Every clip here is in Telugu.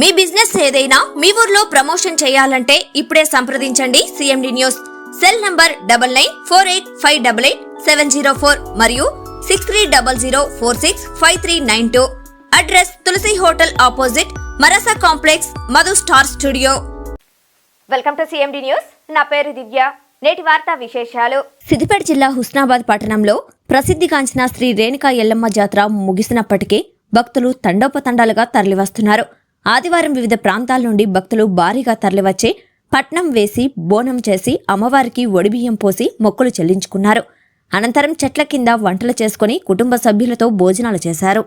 మీ బిజినెస్ ఏదైనా మీ ఊర్లో ప్రమోషన్ చేయాలంటే ఇప్పుడే సంప్రదించండి CMD news cell number double nine four eight five double eight seven zero four మరియు six three double zero four six five three nine two. Address Tulasi hotel opposite మరసా complex Madhu star studio. Welcome to CMD news నా పేరు దివ్య. నేటి వార్తా విశేషాలు. సిద్దిపేట జిల్లా హుస్నాబాద్ పట్టణంలో ప్రసిద్ధిగాంచిన శ్రీ రేణుకా ఎల్లమ్మ జాతర ముగిసినప్పటికీ భక్తులు తండోపతండాలుగా తరలివస్తున్నారు. ఆదివారం వివిధ ప్రాంతాల నుండి భక్తులు భారీగా తరలివచ్చే పట్నం వేసి బోనం చేసి అమ్మవారికి ఒడిబియ్యం పోసి మొక్కులు చెల్లించుకున్నారు. అనంతరం చెట్ల కింద వంటలు చేసుకుని కుటుంబ సభ్యులతో భోజనాలు చేశారు.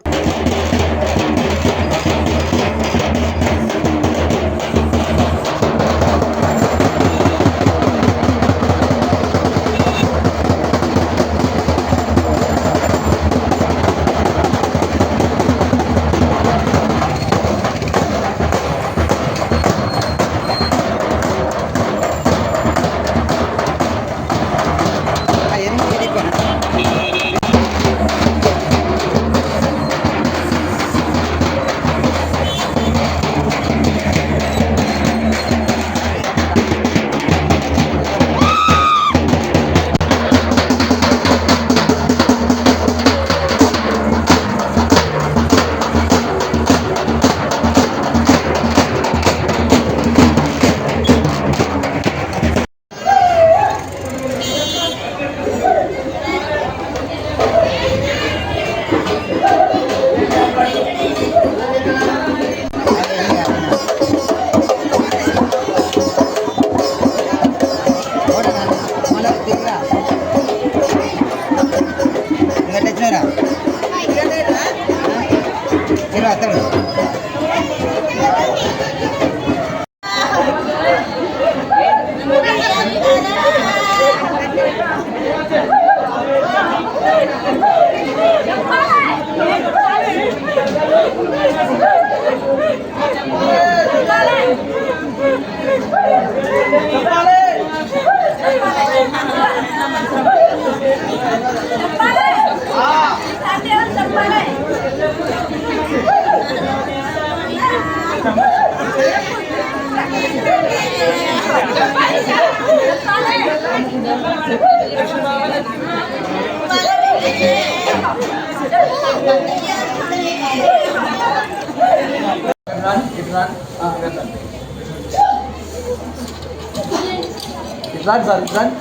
ఇట్లాంటి సార్ ఇట్లాంటి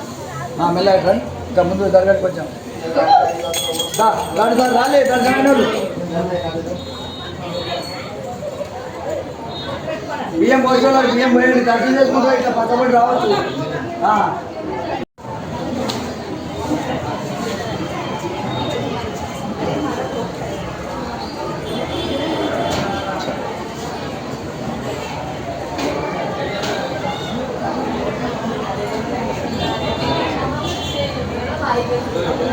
మెల్ల ఇట్లాంటి ఇంకా ముందు జరగడానికి కొంచెం దా, రాడు సార్ రాలే దర్శనం బియ్యం పోసేవాళ్ళు బియ్యం పోయండి దర్శనం చేసుకుంటూ ఇట్లా పక్కబడి రావచ్చు ఆ. మొదటి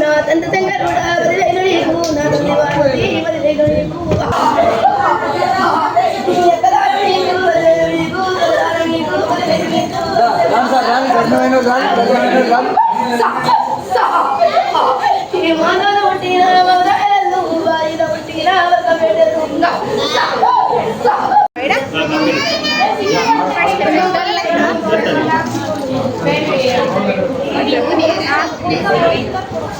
నా తంత తెంగరుడా వదిలేను నీకు నా తండ్రి వాడిని వదిలేను నీకు రాను సార్ రాని దర్శనమైన రాని దర్శనమైన రాని